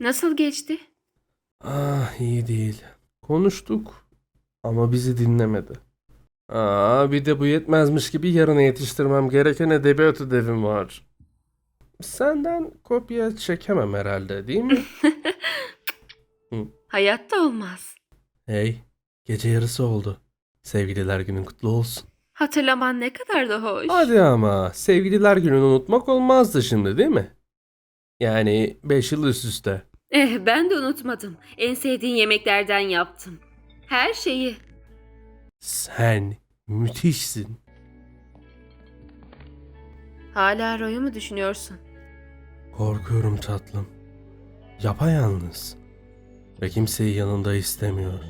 Nasıl geçti? Ah iyi değil. Konuştuk ama bizi dinlemedi. Aa bir de bu yetmezmiş gibi yarına yetiştirmem gereken edebiyat ödevim var. Senden kopya çekemem herhalde değil mi? Hayatta olmaz. hey, gece yarısı oldu. Sevgililer günün kutlu olsun. Hatırlaman ne kadar da hoş. Hadi ama sevgililer gününü unutmak olmazdı şimdi değil mi? Yani 5 yıl üst üste. Eh, ben de unutmadım. En sevdiğin yemeklerden yaptım. Her şeyi. Sen müthişsin. Hala Roy'u mu düşünüyorsun? Korkuyorum tatlım. Yapayalnız. Ve kimseyi yanında istemiyor.